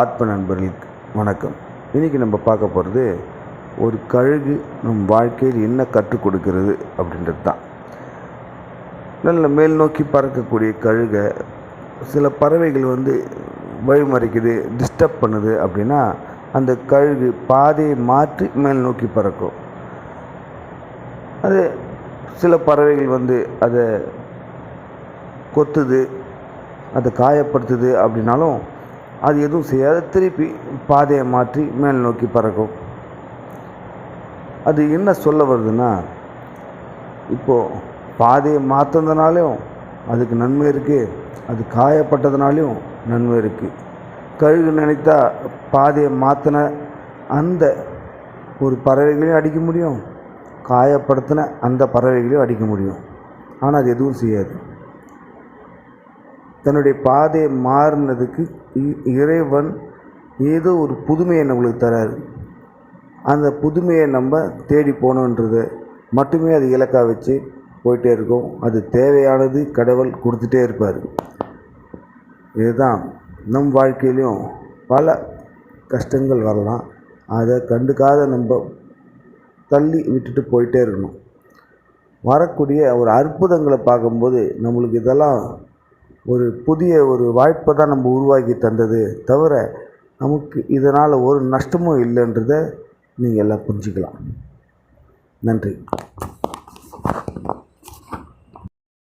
ஆத்ம நண்பர்களுக்கு வணக்கம். இன்றைக்கி நம்ம பார்க்க போகிறது ஒரு கழுகு நம் வாழ்க்கையில் என்ன கற்றுக் கொடுக்கிறது அப்படின்றது தான். நல்ல மேல் நோக்கி பறக்கக்கூடிய கழுகை சில பறவைகள் வந்து வழிமறைக்குது டிஸ்டர்ப் பண்ணுது அப்படின்னா அந்த கழுகு பாதையை மாற்றி மேல் நோக்கி பறக்கும். அது சில பறவைகள் வந்து அதை கொத்துது அதை காயப்படுத்துது அப்படின்னாலும் அது எதுவும் செய்யாத. திருப்பி பாதையை மாற்றி மேல் நோக்கி பறக்கும். அது என்ன சொல்ல வருதுன்னா இப்போது பாதையை மாற்றினதுனாலையும் அதுக்கு நன்மை இருக்குது அது காயப்பட்டதுனாலையும் நன்மை இருக்குது கழுகு நினைத்தா பாதையை மாற்றின அந்த ஒரு பறவைகளையும் அடிக்க முடியும். காயப்படுத்தின அந்த பறவைகளையும் அடிக்க முடியும். ஆனால் அது எதுவும் செய்யாது. தன்னுடைய பாதையை மாறினதுக்கு இ- இறைவன் ஏதோ ஒரு புதுமையை நம்மளுக்கு தராரு. அந்த புதுமையை நம்ம தேடி போகணுன்றது மட்டுமே அது இலக்காக வச்சு போயிட்டே இருக்கும். அது தேவையானது கடவுள் கொடுத்துட்டே இருப்பார். இதுதான் நம் வாழ்க்கையிலையும் பல கஷ்டங்கள் வரலாம். அதை கண்டுக்காத நம்ம தள்ளி விட்டுட்டு போயிட்டே இருக்கணும். வரக்கூடிய ஒரு அற்புதங்களை பார்க்கும்போது நம்மளுக்கு இதெல்லாம் ஒரு புதிய ஒரு வாய்ப்பை தான் நம்ம உருவாக்கி தந்தது தவிர நமக்கு இதனால் ஒரு நஷ்டமும் இல்லைன்றதை நீங்கள் எல்லாம் புரிஞ்சுக்கலாம். நன்றி.